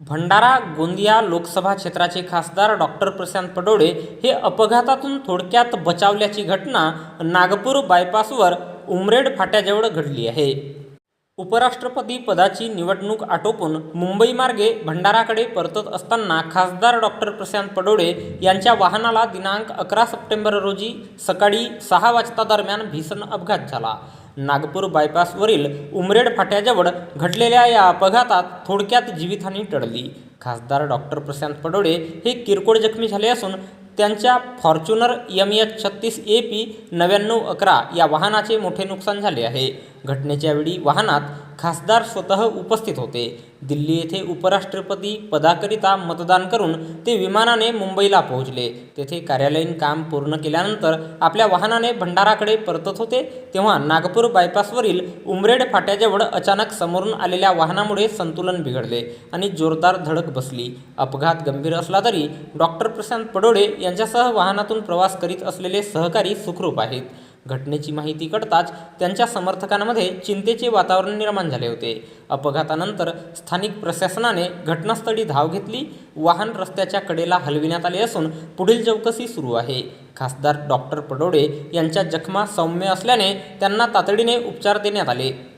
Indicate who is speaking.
Speaker 1: भंडारा गोंदिया लोकसभा क्षेत्राचे खासदार डॉक्टर प्रशांत पडोळे हे अपघातातून थोडक्यात बचावल्याची घटना नागपूर बायपासवर उमरेड फाट्याजवळ घडली आहे. उपराष्ट्रपती पदाची निवडणूक आटोपून मुंबईमार्गे भंडाराकडे परतत असताना खासदार डॉक्टर प्रशांत पडोळे यांच्या वाहनाला दिनांक अकरा सप्टेंबर रोजी सकाळी सहा वाजता दरम्यान भीषण अपघात झाला. नागपूर बायपासवरील उमरेड फाट्याजवळ घडलेल्या या अपघातात थोडक्यात जीवितहानी टळली. खासदार डॉक्टर प्रशांत पडोळे हे किरकोळ जखमी झाले असून त्यांच्या फॉर्च्युनर एम एच छत्तीस ए पी नव्याण्णव अकरा या वाहनाचे मोठे नुकसान झाले आहे. घटनेच्या वेळी वाहनात खासदार स्वतः उपस्थित होते. दिल्ली येथे उपराष्ट्रपती पदाकरिता मतदान करून ते विमानाने मुंबईला पोहोचले. तेथे कार्यालयीन काम पूर्ण केल्यानंतर आपल्या वाहनाने भंडाराकडे परतत होते. तेव्हा नागपूर बायपासवरील उमरेड फाट्याजवळ अचानक समोरून आलेल्या वाहनामुळे संतुलन बिघडले आणि जोरदार धडक बसली. अपघात गंभीर असला तरी डॉक्टर प्रशांत पडोळे यांच्यासह वाहनातून प्रवास करीत असलेले सहकारी सुखरूप आहेत. घटनेची माहिती कळताच त्यांच्या समर्थकांमध्ये चिंतेचे वातावरण निर्माण झाले होते. अपघातानंतर स्थानिक प्रशासनाने घटनास्थळी धाव घेतली. वाहन रस्त्याच्या कडेला हलविण्यात आले असून पुढील चौकशी सुरू आहे. खासदार डॉक्टर पडोडे यांच्या जखमा सौम्य असल्याने त्यांना तातडीने उपचार देण्यात आले.